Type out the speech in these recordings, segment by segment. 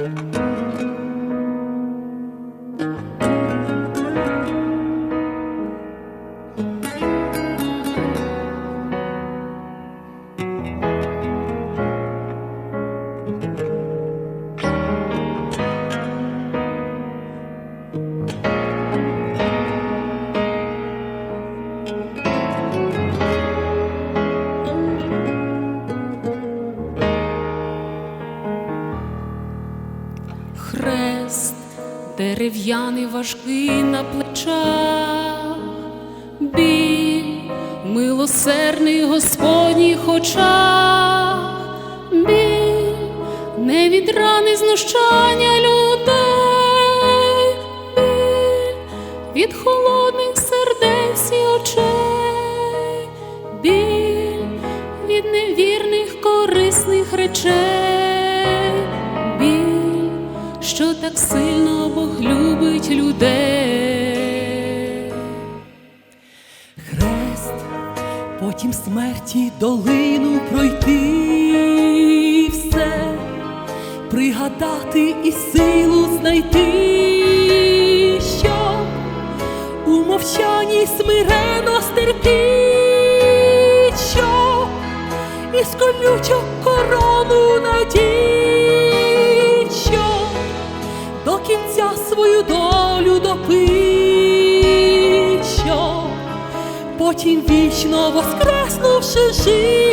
Хрест дерев'яний важкий на плечах, біль милосердний Господніх очах, біль не від рани знущання людей, біль від холодних сердець і очей, біль від невірних корисних речей, Бог любить людей. Хрест, потім смерті долину пройти. Все, пригадати і силу знайти, щоб у мовчанні смирено стерпіть, щоб із колючок корону надіть, потім вічно воскреснувши жив.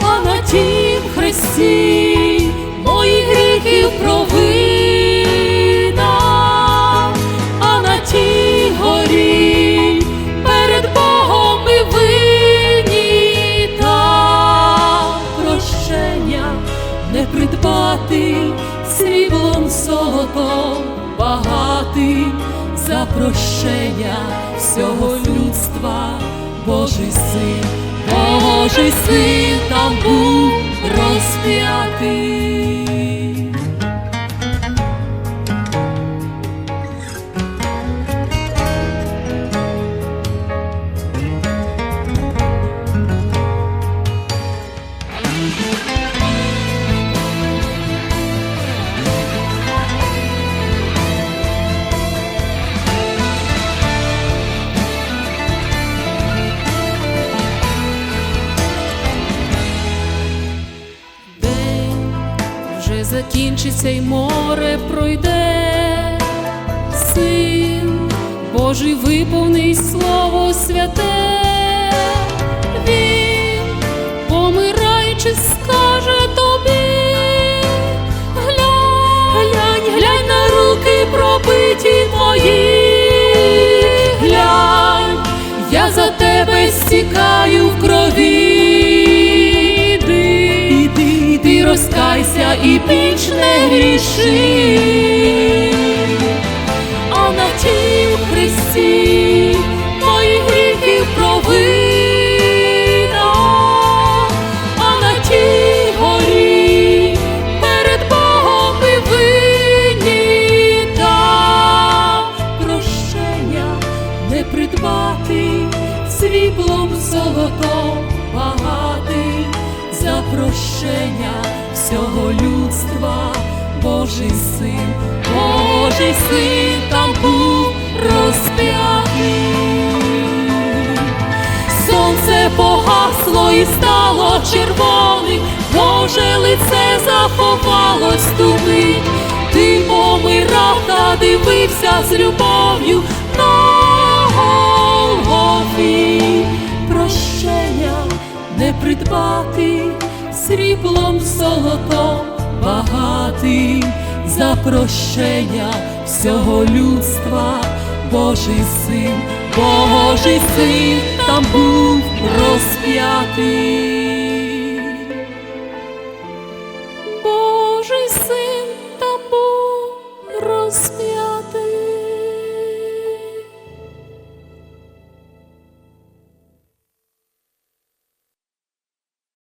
А на тім хресті мої гріхів провина, золотом багатий за прощення всього людства, Божий син, Божий син там був розп'ятий. Закінчиться й море пройде, син Божий виповний слово святе, він, помираючи, скаже розкайся і більш не гріши. а на тім хресті мої гріхи провина, а на тій горі перед Богом ми винні прощення не придбати сріблом золотом багатим за прощення всього людства, Божий син, Божий син там був розп'ятий. Сонце погасло і стало червоним, Боже лице заховалось в ту мить. Ти помирав та дивився з любов'ю на. Прощення не придбати сріблом золотом багатий за прощення всього людства, Божий син, Божий син там був розп'ятий, Божий син там був розп'ятий.